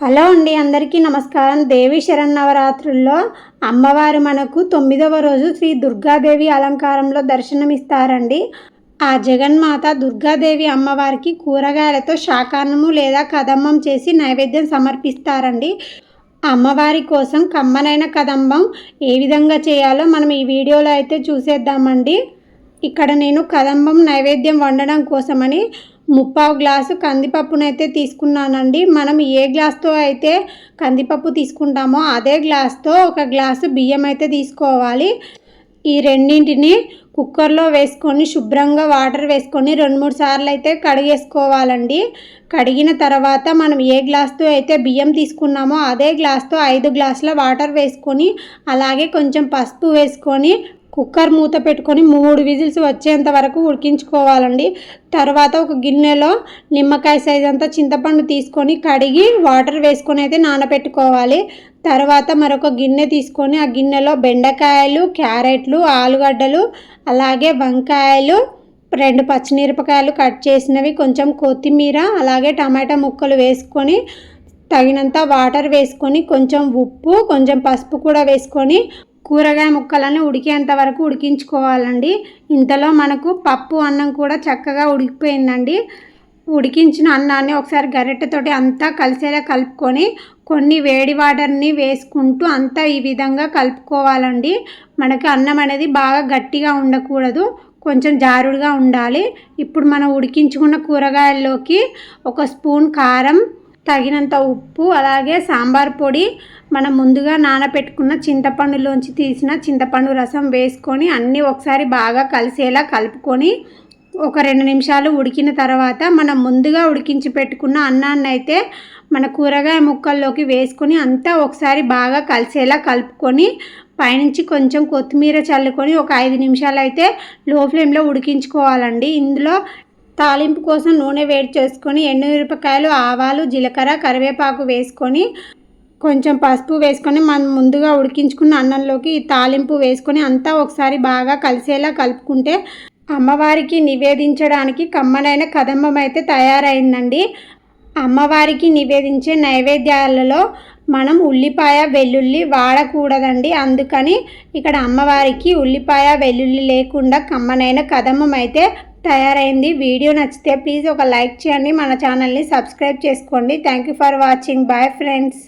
Hello అండి అందరికీ నమస్కారం. దేవి శరన్నవరాత్రుల్లో అమ్మవారు మనకు తొమ్మిదవ రోజు శ్రీ దుర్గాదేవి అలంకారంలో దర్శనమిస్తారండి. ఆ జగన్మాత దుర్గాదేవి అమ్మవారికి కూరగాయలతో శాకాన్నము లేదా కదంబం చేసి నైవేద్యం సమర్పిస్తారండి. అమ్మవారి కోసం కమ్మనైన కదంబం ఏ విధంగా చేయాలో మనం ఈ వీడియోలో అయితే చూసేద్దామండి. ఇక్కడ నేను కదంబం నైవేద్యం వండడం కోసమని ముప్పావు గ్లాసు కందిపప్పునైతే తీసుకున్నానండి. మనం ఏ గ్లాస్తో అయితే కందిపప్పు తీసుకుంటామో అదే గ్లాస్తో ఒక గ్లాసు బియ్యం అయితే తీసుకోవాలి. ఈ రెండింటిని కుక్కర్లో వేసుకొని శుభ్రంగా వాటర్ వేసుకొని రెండు మూడు సార్లు అయితే కడిగేసుకోవాలండి. కడిగిన తర్వాత మనం ఏ గ్లాస్తో అయితే బియ్యం తీసుకున్నామో అదే గ్లాస్తో ఐదు గ్లాసుల వాటర్ వేసుకొని అలాగే కొంచెం పసుపు వేసుకొని కుక్కర్ మూత పెట్టుకొని మూడు విజిల్స్ వచ్చేంత వరకు ఉడికించుకోవాలండి. తర్వాత ఒక గిన్నెలో నిమ్మకాయ సైజ్ అంతా చింతపండు తీసుకొని కడిగి వాటర్ వేసుకొని అయితే నానబెట్టుకోవాలి. తర్వాత మరొక గిన్నె తీసుకొని ఆ గిన్నెలో బెండకాయలు క్యారెట్లు ఆలుగడ్డలు అలాగే వంకాయలు రెండు పచ్చిమిరపకాయలు కట్ చేసినవి కొంచెం కొత్తిమీర అలాగే టమాటా ముక్కలు వేసుకొని తగినంత వాటర్ వేసుకొని కొంచెం ఉప్పు కొంచెం పసుపు కూడా వేసుకొని కూరగాయ ముక్కలను ఉడికేంత వరకు ఉడికించుకోవాలండి. ఇంతలో మనకు పప్పు అన్నం కూడా చక్కగా ఉడికిపోయిందండి. ఉడికించిన అన్నాన్ని ఒకసారి గరిటెతోటి అంతా కలిసేలా కలుపుకొని కొన్ని వేడి వాటర్ని వేసుకుంటూ అంతా ఈ విధంగా కలుపుకోవాలండి. మనకి అన్నం అనేది బాగా గట్టిగా ఉండకూడదు కొంచెం జారుడుగా ఉండాలి. ఇప్పుడు మనం ఉడికించుకున్న కూరగాయల్లోకి ఒక స్పూన్ కారం తగినంత ఉప్పు అలాగే సాంబార్ పొడి మనం ముందుగా నానబెట్టుకున్న చింతపండులోంచి తీసిన చింతపండు రసం వేసుకొని అన్నీ ఒకసారి బాగా కలిసేలా కలుపుకొని ఒక రెండు నిమిషాలు ఉడికిన తర్వాత మనం ముందుగా ఉడికించి పెట్టుకున్న అన్నాన్ని అయితే మన కూరగాయ ముక్కల్లోకి వేసుకొని అంతా ఒకసారి బాగా కలిసేలా కలుపుకొని పైనుంచి కొంచెం కొత్తిమీర చల్లుకొని ఒక ఐదు నిమిషాలు అయితే లో ఫ్లేమ్లో ఉడికించుకోవాలండి. ఇందులో తాలింపు కోసం నూనె వేడి చేసుకొని ఎండుమిరపకాయలు ఆవాలు జీలకర్ర కరివేపాకు వేసుకొని కొంచెం పసుపు వేసుకొని మనం ముందుగా ఉడికించుకున్న అన్నంలోకి తాలింపు వేసుకొని అంతా ఒకసారి బాగా కలిసేలా కలుపుకుంటే అమ్మవారికి నివేదించడానికి కమ్మనైన కదంబం అయితే తయారైందండి. అమ్మవారికి నివేదించే నైవేద్యాలలో మనం ఉల్లిపాయ వెల్లుల్లి వాడకూడదండి. అందుకని ఇక్కడ అమ్మవారికి ఉల్లిపాయ వెల్లుల్లి లేకుండా కమ్మనైన కదంబం అయితే తయారైంది. వీడియో నచ్చితే ప్లీజ్ ఒక లైక్ చేయండి. మన ఛానల్ని సబ్స్క్రైబ్ చేసుకోండి. Thank you for watching. Bye friends.